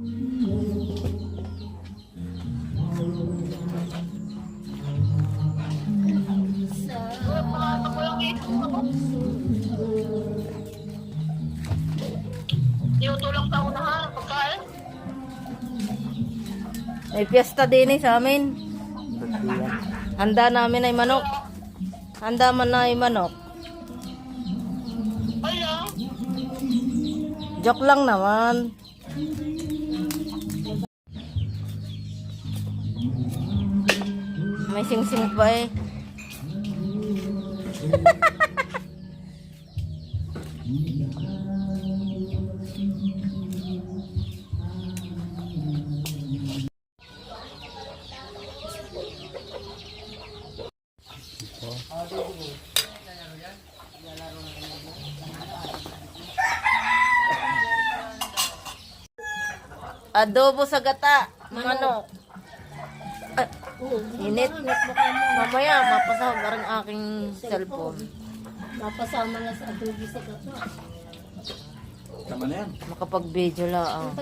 May piyesta din eh sa amin. Handa namin ay manok. Handa man na ay manok. Ala, Joke lang naman. May sing-sing pa eh. Adobo sa gata. Manok. Ah, init. Mamaya, mapasahog ang aking cellphone. Mapasama na sa adobo sa gato. Tama na yan. Makapag-video lang.